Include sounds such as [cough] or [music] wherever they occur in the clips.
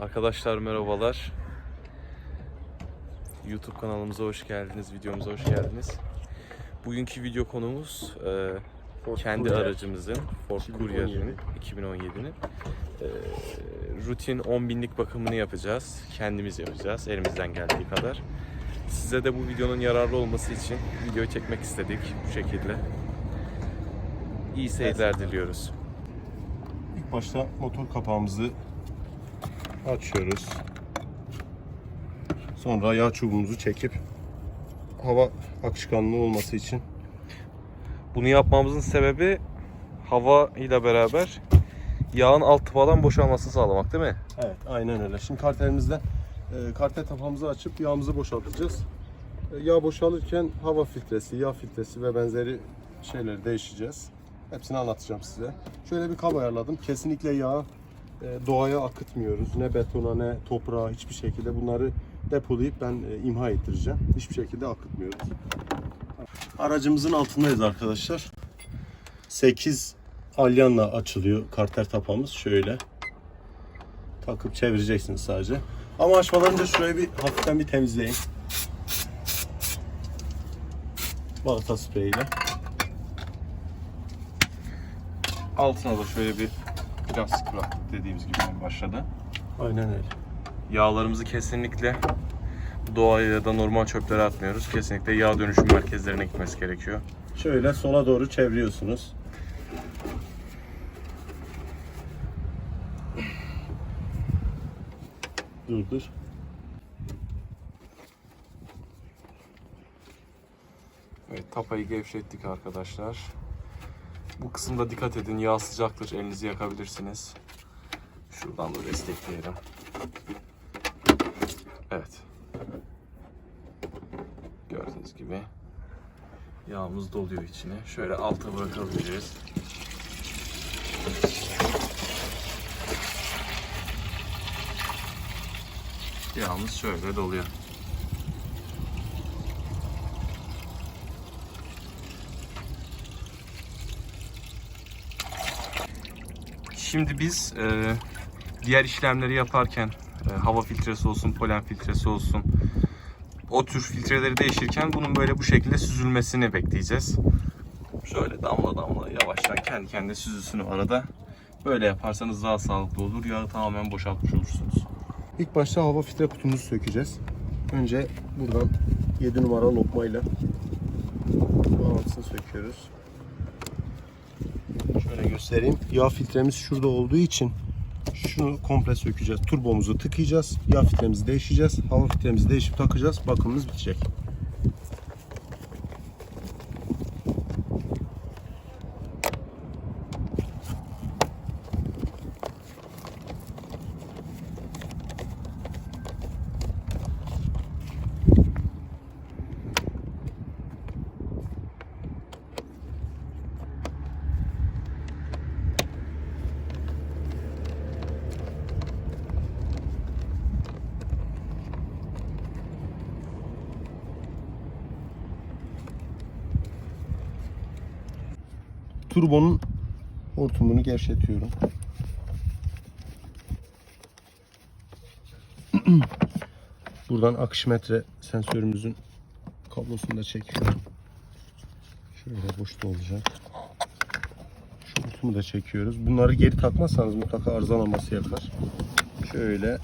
Arkadaşlar merhabalar. YouTube kanalımıza hoş geldiniz, videomuza hoş geldiniz. Bugünkü video konumuz e, kendi Courier. aracımızın Ford 2017. Courier'in 2017'nin e, rutin 10 binlik bakımını yapacağız. Kendimiz yapacağız elimizden geldiği kadar. Size de bu videonun yararlı olması için video çekmek istedik bu şekilde. İyi seyirler diliyoruz. İlk başta motor kapağımızı açıyoruz. Sonra yağ çubuğumuzu çekip hava akışkanlığı olması için Bunu yapmamızın sebebi hava ile beraber yağın alt tıpadan boşalmasını sağlamak değil mi? Evet, aynen öyle. Şimdi kartelimizde e, kartel tapamızı açıp yağımızı boşaltacağız. E, yağ boşalırken hava filtresi, yağ filtresi ve benzeri şeyleri değişeceğiz. Hepsini anlatacağım size. Şöyle bir kab ayarladım. Kesinlikle yağı doğaya akıtmıyoruz. Ne betona ne toprağa hiçbir şekilde bunları depolayıp ben e, imha ettireceğim. Hiçbir şekilde akıtmıyoruz. Aracımızın altındayız arkadaşlar. 8 alyanla açılıyor karter tapamız. Şöyle takıp çevireceksiniz sadece. Ama açmadan önce şurayı bir hafiften bir temizleyin. Balata spreyiyle. Altına da şöyle bir plastik bıraktık dediğimiz gibi başladı. Aynen öyle. Yağlarımızı kesinlikle doğaya ya da normal çöplere atmıyoruz. Kesinlikle yağ dönüşüm merkezlerine gitmesi gerekiyor. Şöyle sola doğru çeviriyorsunuz. Dur dur. Evet tapayı gevşettik arkadaşlar. Bu kısımda dikkat edin yağ sıcaktır elinizi yakabilirsiniz. Şuradan da destekleyelim. Evet. Gördüğünüz gibi yağımız doluyor içine. Şöyle alta bırakabiliriz. Yağımız şöyle doluyor. Şimdi biz e, diğer işlemleri yaparken e, hava filtresi olsun, polen filtresi olsun o tür filtreleri değişirken bunun böyle bu şekilde süzülmesini bekleyeceğiz. Şöyle damla damla yavaştan kendi kendine süzülsün arada. Böyle yaparsanız daha sağlıklı olur. Yağı tamamen boşaltmış olursunuz. İlk başta hava filtre kutumuzu sökeceğiz. Önce buradan 7 numara lokmayla bağlantısını söküyoruz. Göstereyim. Yağ filtremiz şurada olduğu için şunu komple sökeceğiz. Turbomuzu tıkayacağız. Yağ filtremizi değişeceğiz. Hava filtremizi değişip takacağız. Bakımımız bitecek. Turbonun hortumunu gevşetiyorum. [clears throat] Buradan akış metre sensörümüzün kablosunu da çekiyorum. Şöyle boşta olacak. Şu hortumu da çekiyoruz. Bunları geri takmazsanız mutlaka arızalanması yapar. Şöyle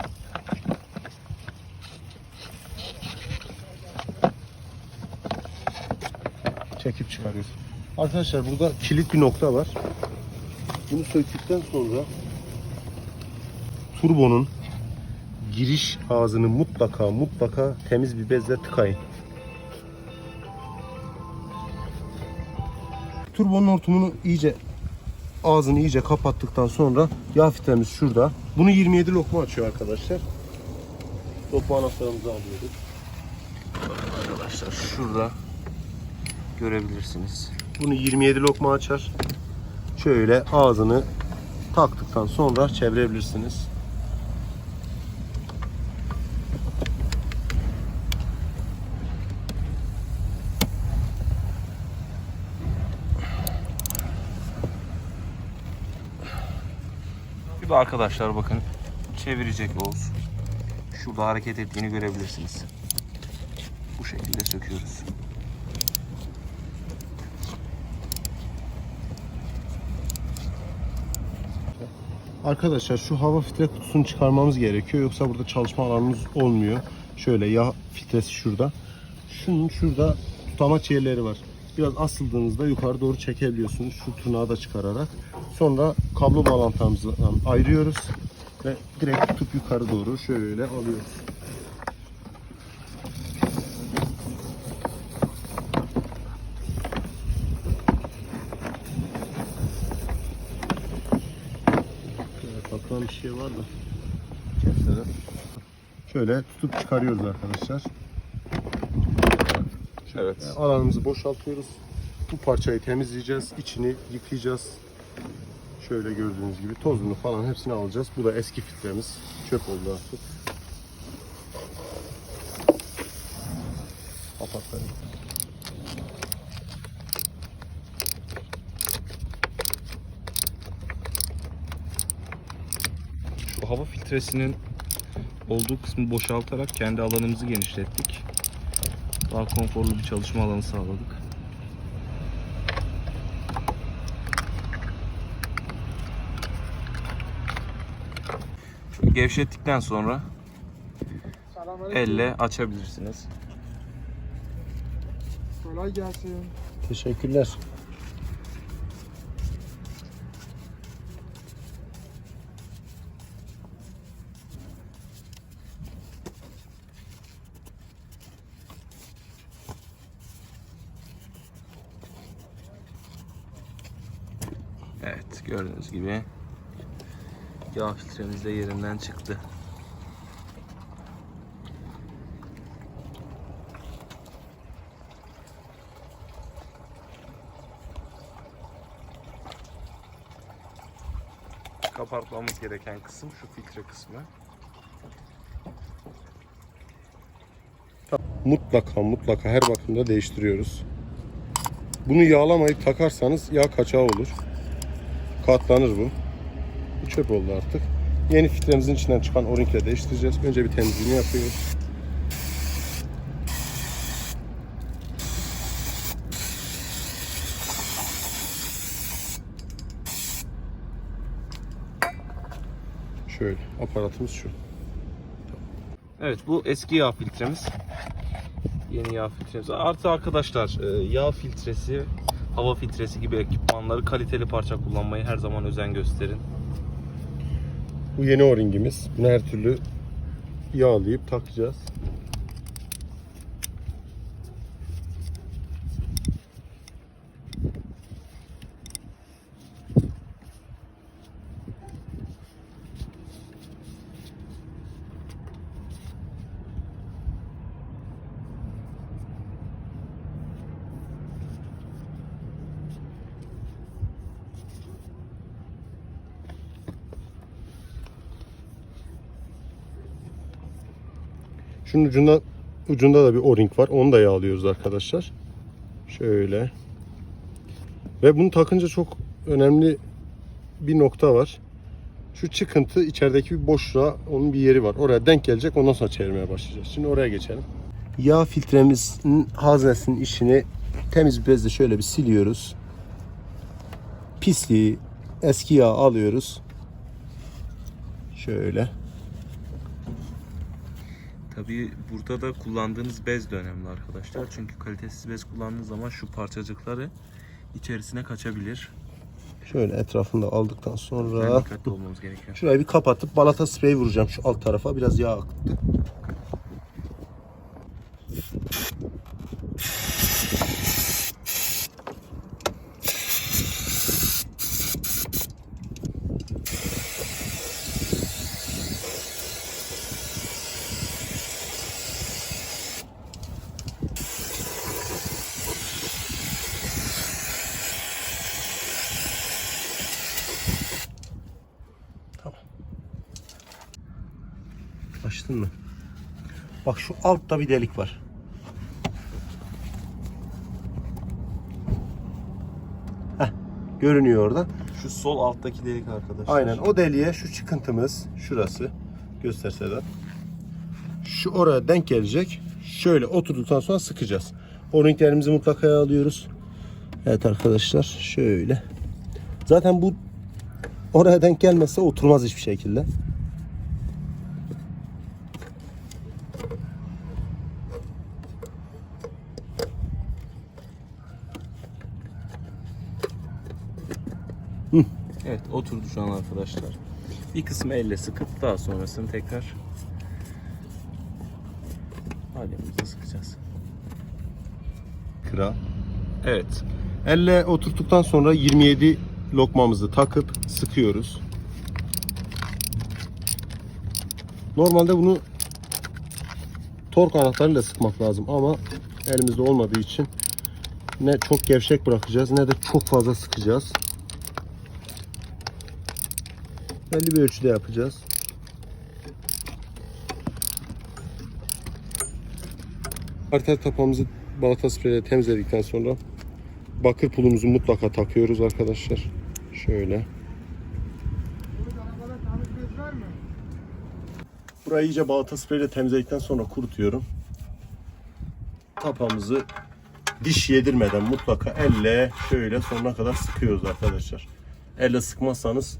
çekip çıkarıyoruz. Arkadaşlar burada kilit bir nokta var. Bunu söktükten sonra turbonun giriş ağzını mutlaka mutlaka temiz bir bezle tıkayın. Turbonun hortumunu iyice ağzını iyice kapattıktan sonra yağ filtremiz şurada. Bunu 27 lokma açıyor arkadaşlar. Lokma anahtarımızı alıyoruz. Arkadaşlar şurada görebilirsiniz. Bunu 27 lokma açar. Şöyle ağzını taktıktan sonra çevirebilirsiniz. De arkadaşlar bakın çevirecek Oğuz. Şurada hareket ettiğini görebilirsiniz. Bu şekilde söküyoruz. Arkadaşlar şu hava filtre kutusunu çıkarmamız gerekiyor. Yoksa burada çalışma alanımız olmuyor. Şöyle yağ filtresi şurada. Şunun şurada tutamaç yerleri var. Biraz asıldığınızda yukarı doğru çekebiliyorsunuz. Şu tırnağı da çıkararak. Sonra kablo bağlantımızdan ayırıyoruz. Ve direkt tutup yukarı doğru şöyle alıyoruz. Evet, bakalım bir şey var da. Mesela Şöyle tutup çıkarıyoruz arkadaşlar. Evet. E, Alanımızı boşaltıyoruz. Bu parçayı temizleyeceğiz. içini yıkayacağız. Şöyle gördüğünüz gibi tozunu falan hepsini alacağız. Bu da eski filtremiz. Çöp oldu artık. Kapatalım. Şu hava filtresinin olduğu kısmı boşaltarak kendi alanımızı genişlettik. Daha konforlu bir çalışma alanı sağladık. Şöyle gevşettikten sonra elle açabilirsiniz. Kolay gelsin. Teşekkürler. Evet gördüğünüz gibi yağ filtremiz de yerinden çıktı. Kapatmamız gereken kısım şu filtre kısmı. Mutlaka mutlaka her bakımda değiştiriyoruz. Bunu yağlamayıp takarsanız yağ kaçağı olur. Katlanır bu. Bu çöp oldu artık. Yeni filtremizin içinden çıkan o-ringle değiştireceğiz. Önce bir temizliğini yapıyoruz. Şöyle aparatımız şu. Evet bu eski yağ filtremiz. Yeni yağ filtremiz. Artı arkadaşlar e, yağ filtresi, hava filtresi gibi ekipmanları kaliteli parça kullanmayı her zaman özen gösterin. Bu yeni o-ringimiz. Bunu her türlü yağlayıp takacağız. Şunun ucunda ucunda da bir o-ring var. Onu da yağlıyoruz arkadaşlar. Şöyle. Ve bunu takınca çok önemli bir nokta var. Şu çıkıntı içerideki bir boşluğa onun bir yeri var. Oraya denk gelecek. Ondan sonra çevirmeye başlayacağız. Şimdi oraya geçelim. Yağ filtremizin haznesinin içini temiz bir bezle şöyle bir siliyoruz. Pisliği, eski yağ alıyoruz. Şöyle. Tabii burada da kullandığınız bez de önemli arkadaşlar. Çünkü kalitesiz bez kullandığınız zaman şu parçacıkları içerisine kaçabilir. Şöyle etrafında aldıktan sonra dikkatli olmamız gerekiyor. şurayı bir kapatıp balata spreyi vuracağım şu alt tarafa. Biraz yağ akıttı. Açtın mı? Bak şu altta bir delik var. Heh, görünüyor orada. Şu sol alttaki delik arkadaşlar. Aynen o deliğe şu çıkıntımız şurası. Göster Sedat. Şu oraya denk gelecek. Şöyle oturduktan sonra sıkacağız. O renklerimizi mutlaka alıyoruz. Evet arkadaşlar şöyle. Zaten bu oraya denk gelmezse oturmaz hiçbir şekilde. Evet oturdu şu an arkadaşlar. Bir kısmı elle sıkıp daha sonrasını tekrar alemimize sıkacağız. Kıra. Evet. Elle oturttuktan sonra 27 lokmamızı takıp sıkıyoruz. Normalde bunu tork anahtarıyla sıkmak lazım ama elimizde olmadığı için ne çok gevşek bırakacağız ne de çok fazla sıkacağız. Belli bir ölçüde yapacağız. Arter tapamızı balata spreyle temizledikten sonra bakır pulumuzu mutlaka takıyoruz arkadaşlar. Şöyle. Burayı iyice balata spreyle temizledikten sonra kurutuyorum. Tapamızı diş yedirmeden mutlaka elle şöyle sonuna kadar sıkıyoruz arkadaşlar. Elle sıkmazsanız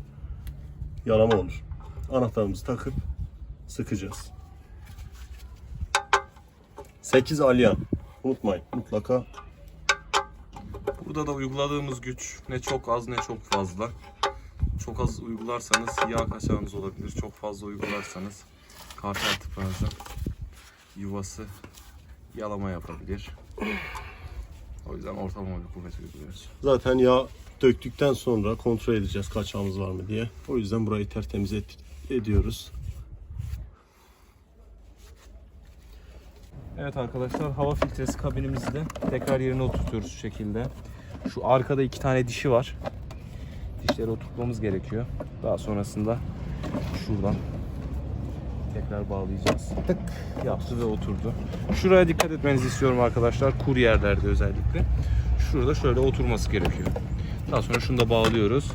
yalama olur. Anahtarımızı takıp sıkacağız. 8 alyan. Unutmayın mutlaka Burada da uyguladığımız güç ne çok az ne çok fazla. Çok az uygularsanız yağ kaçağınız olabilir. Çok fazla uygularsanız kartal tıpınızın yuvası yalama yapabilir. O yüzden ortalama bir kuvvet uyguluyoruz. Zaten yağ döktükten sonra kontrol edeceğiz kaçağımız var mı diye. O yüzden burayı tertemiz et- ediyoruz. Evet arkadaşlar hava filtresi kabinimizi de tekrar yerine oturtuyoruz şu şekilde. Şu arkada iki tane dişi var. Dişleri oturtmamız gerekiyor. Daha sonrasında şuradan tekrar bağlayacağız. Tık yaptı ve oturdu. Şuraya dikkat etmenizi istiyorum arkadaşlar. Kur yerlerde özellikle. Şurada şöyle oturması gerekiyor. Daha sonra şunu da bağlıyoruz.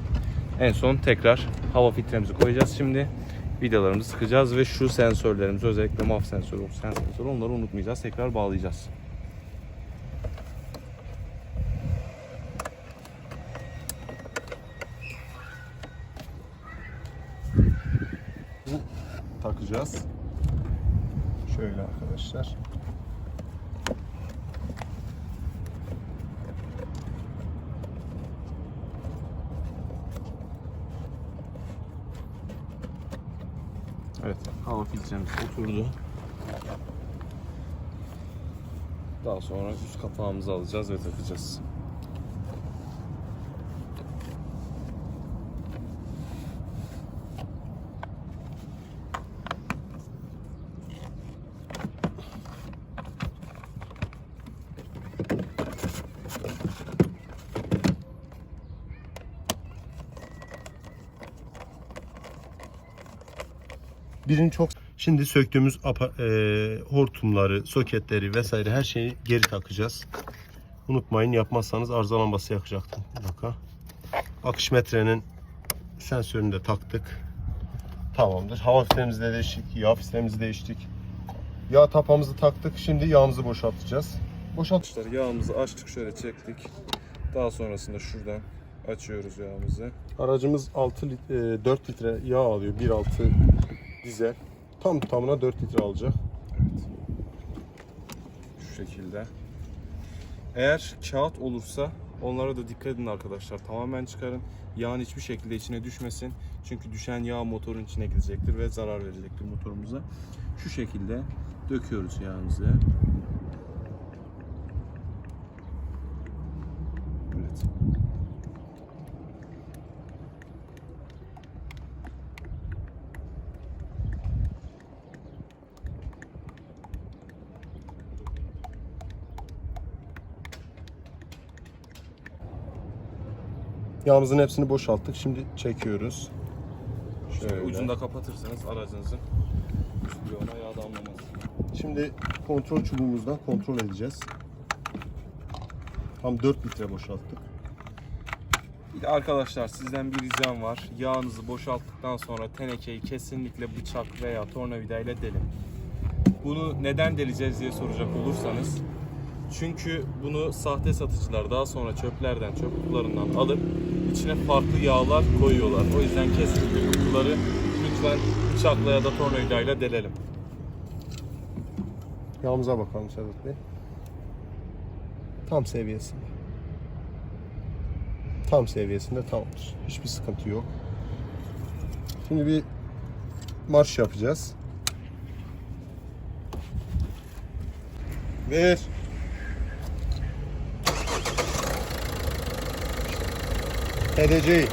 En son tekrar hava filtremizi koyacağız şimdi. Vidalarımızı sıkacağız ve şu sensörlerimizi özellikle MAF sensörü, oksijen sensörü onları unutmayacağız. Tekrar bağlayacağız. Takacağız. Şöyle arkadaşlar. Evet, filtremiz oturdu. Daha sonra üst kapağımızı alacağız ve takacağız. Birini çok Şimdi söktüğümüz apa- e, hortumları, soketleri vesaire her şeyi geri takacağız. Unutmayın yapmazsanız arıza lambası yakacaktım. Bir dakika. Akış metrenin sensörünü de taktık. Tamamdır. Hava filtremizi de değiştik. Yağ filtremizi değiştik. Yağ tapamızı taktık. Şimdi yağımızı boşaltacağız. Boşalt. Arkadaşlar yağımızı açtık şöyle çektik. Daha sonrasında şuradan açıyoruz yağımızı. Aracımız 6 litre, 4 litre yağ alıyor. 1.6 dizel. Tam tamına 4 litre alacak. Evet. Şu şekilde. Eğer kağıt olursa onlara da dikkat edin arkadaşlar. Tamamen çıkarın. Yağın hiçbir şekilde içine düşmesin. Çünkü düşen yağ motorun içine gidecektir ve zarar verecektir motorumuza. Şu şekilde döküyoruz yağımızı. Evet. Yağımızın hepsini boşalttık. Şimdi çekiyoruz. Şöyle. Ucunu da kapatırsanız aracınızın bloğuna yağ damlamaz. Şimdi kontrol çubuğumuzdan kontrol edeceğiz. Tam 4 litre boşalttık. Bir de arkadaşlar sizden bir ricam var. Yağınızı boşalttıktan sonra tenekeyi kesinlikle bıçak veya tornavida ile delin. Bunu neden deleceğiz diye soracak olursanız çünkü bunu sahte satıcılar daha sonra çöplerden, çöp kutularından alıp içine farklı yağlar koyuyorlar. O yüzden kesinlikle kutuları lütfen bıçakla ya da tornavidayla delelim. Yağımıza bakalım Sedat Bey. Tam seviyesinde. Tam seviyesinde tamamdır. Hiçbir sıkıntı yok. Şimdi bir marş yapacağız. Ver. TDC'yi.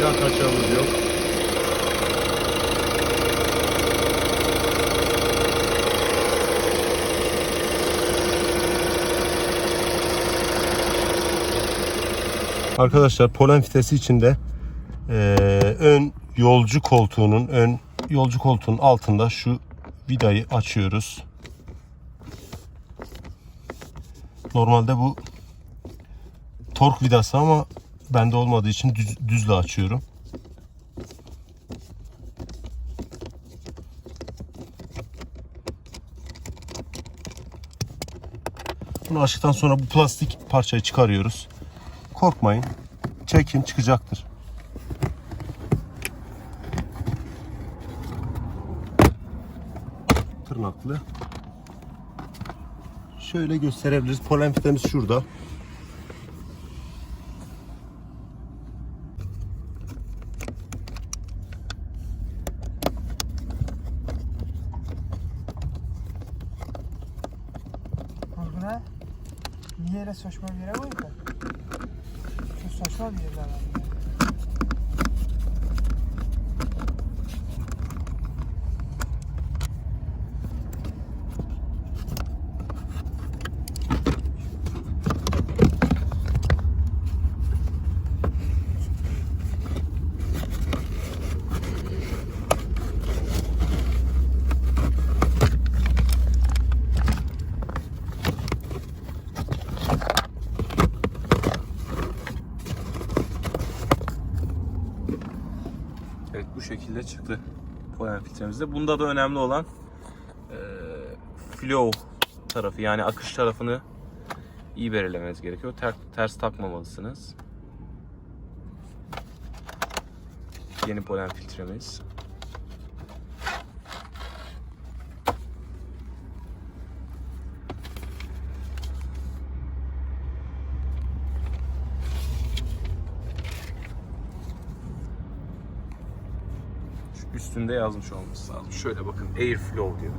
Yağ kaçağımız yok. Arkadaşlar polen fitesi içinde eee, ön yolcu koltuğunun ön yolcu koltuğunun altında şu vidayı açıyoruz. Normalde bu tork vidası ama bende olmadığı için düz, düzle açıyorum. Bunu açtıktan sonra bu plastik parçayı çıkarıyoruz. Korkmayın. Çekin çıkacaktır. Tırnaklı. Şöyle gösterebiliriz. Polen fitemiz şurada. Kurguna niye öyle saçma bir yere koydun? Çok saçma bir yerler var. Evet bu şekilde çıktı polen filtremizde. Bunda da önemli olan e, flow tarafı yani akış tarafını iyi belirlemeniz gerekiyor. Ter- ters takmamalısınız. Yeni polen filtremiz. Üstünde yazmış olması lazım. Şöyle bakın air flow diyor.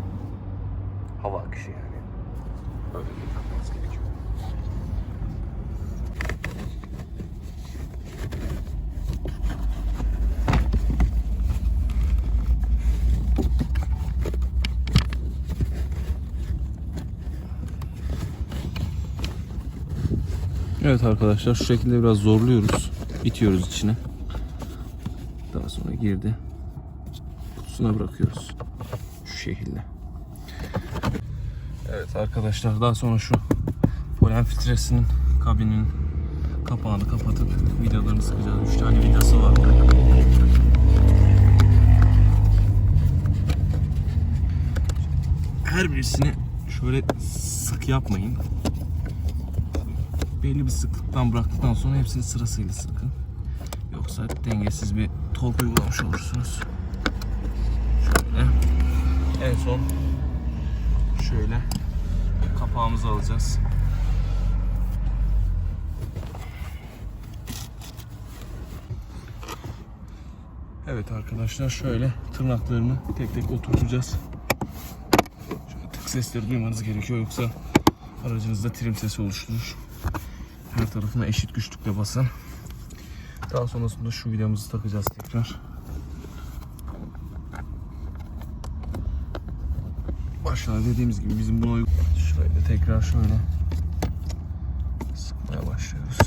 Hava akışı yani. Böyle bir takmanız gerekiyor. Evet arkadaşlar şu şekilde biraz zorluyoruz. İtiyoruz içine. Daha sonra girdi. Kutusuna bırakıyoruz. Şu şekilde. Evet arkadaşlar daha sonra şu polen filtresinin kabinin kapağını kapatıp vidalarını sıkacağız. 3 tane vidası var. Her birisini şöyle sık yapmayın. Belli bir sıklıktan bıraktıktan sonra hepsini sırasıyla sıkın. Yoksa dengesiz bir tork uygulamış olursunuz. En son şöyle kapağımızı alacağız. Evet arkadaşlar şöyle tırnaklarını tek tek oturtacağız. Şöyle tık sesleri duymanız gerekiyor yoksa aracınızda trim sesi oluşturur. Her tarafına eşit güçlükle basın. Daha sonrasında şu vidamızı takacağız tekrar. Başlarda dediğimiz gibi bizim buna uy- Şurayı da tekrar şöyle sıkmaya başlıyoruz.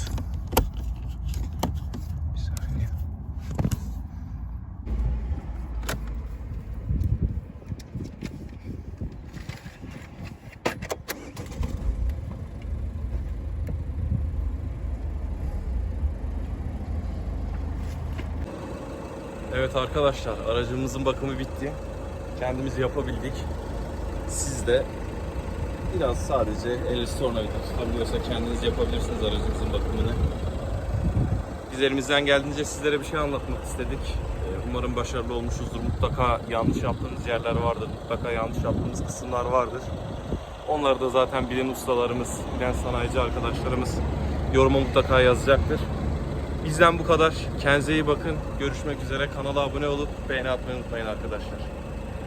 Bir saniye. Evet arkadaşlar aracımızın bakımı bitti. Kendimiz yapabildik. Siz de biraz sadece eliniz tornavida tutabiliyorsa kendiniz yapabilirsiniz aracımızın bakımını. Biz elimizden geldiğince sizlere bir şey anlatmak istedik. Ee, Umarım başarılı olmuşuzdur. Mutlaka yanlış yaptığımız yerler vardır. Mutlaka yanlış yaptığımız kısımlar vardır. Onları da zaten bilen ustalarımız, bilen sanayici arkadaşlarımız yoruma mutlaka yazacaktır. Bizden bu kadar. Kendinize iyi bakın. Görüşmek üzere. Kanala abone olup beğeni atmayı unutmayın arkadaşlar.